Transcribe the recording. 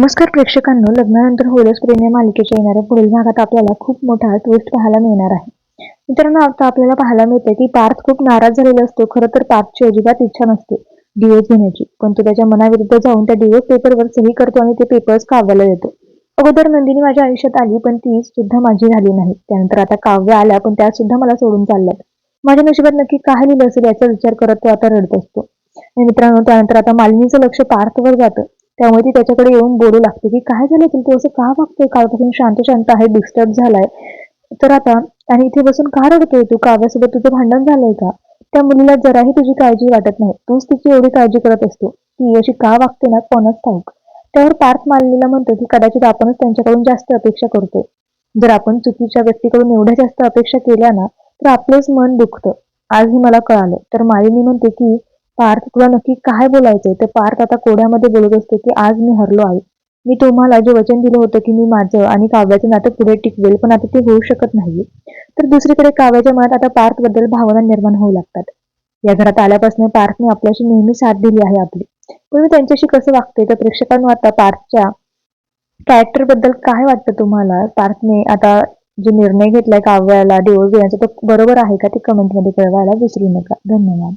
नमस्कार प्रेक्षकांनो लग्नानंतर होलस प्रेम या मालिकेच्या येणाऱ्या पुढील भागात आपल्याला खूप मोठा ट्विस्ट पाहायला मिळणार आहे. मित्रांनो आता आपल्याला पाहायला मिळते की पार्थ खूप नाराज झालेला असतो. खरं तर पार्थची अजिबात इच्छा नसते डिवोर्स घेण्याची. पण तो त्याच्या मनाविरुद्ध जाऊन त्या डिवोर्स पेपरवर सही करतो आणि ते पेपर्स काव्याला देतो. अगोदर नंदिनी माझ्या आयुष्यात आली पण ती सुद्धा माझी झाली नाही. त्यानंतर आता काव्य आल्या पण त्या सुद्धा मला सोडून चालल्यात. माझ्या नशिबात नक्की काय लिहिलं असेल याचा विचार करत तो आता रडत असतो. मित्रांनो त्यानंतर आता मालिनीचं लक्ष पार्थवर जातं. त्यामुळे ती त्याच्याकडे येऊन बोलू लागते की काय झालं असेल तू असं का वागतोय? कालपासून शांत शांत आहे डिस्टर्ब झालाय. तर आता आणि इथे बसून का रडतोय तू? काव्यासोबत तुझं भांडण झालंय का? त्या मुलीला जराही तुझी काळजी वाटत नाही. तूच तिची एवढी काळजी करत असतो. ती अशी का वागते ना कोणाच ठाऊक. त्यावर पार्थ मालनीला म्हणतो की कदाचित आपणच त्यांच्याकडून जास्त अपेक्षा करतो जर आपण चुकीच्या व्यक्तीकडून एवढ्या जास्त अपेक्षा केल्या ना तर आपलंच मन दुखतं. आजही मला कळालं. तर मालिनी म्हणते की पार्थ तुला नक्की काय बोलायचंय? तर पार्थ आता कोड्यामध्ये बोलत असतो की आज मी हरलो आहे. मी तुम्हाला जे वचन दिलं होतं की मी माझं आणि काव्याचं नातं पुढे टिकवेल पण आता ते होऊ शकत नाही तर दुसरीकडे काव्याच्या मनात आता पार्थबद्दल भावना निर्माण होऊ लागतात. या घरात आल्यापासून पार्थने आपल्याशी नेहमी साथ दिली आहे आपली. पण मी त्यांच्याशी कसं वागते? तर प्रेक्षकांना आता पार्थच्या कॅरेक्टरबद्दल काय वाटतं तुम्हाला? पार्थने आता जे निर्णय घेतलाय काव्याला डिवोर्स देण्याचा तो बरोबर आहे का? ते कमेंटमध्ये कळवायला विसरू नका. धन्यवाद.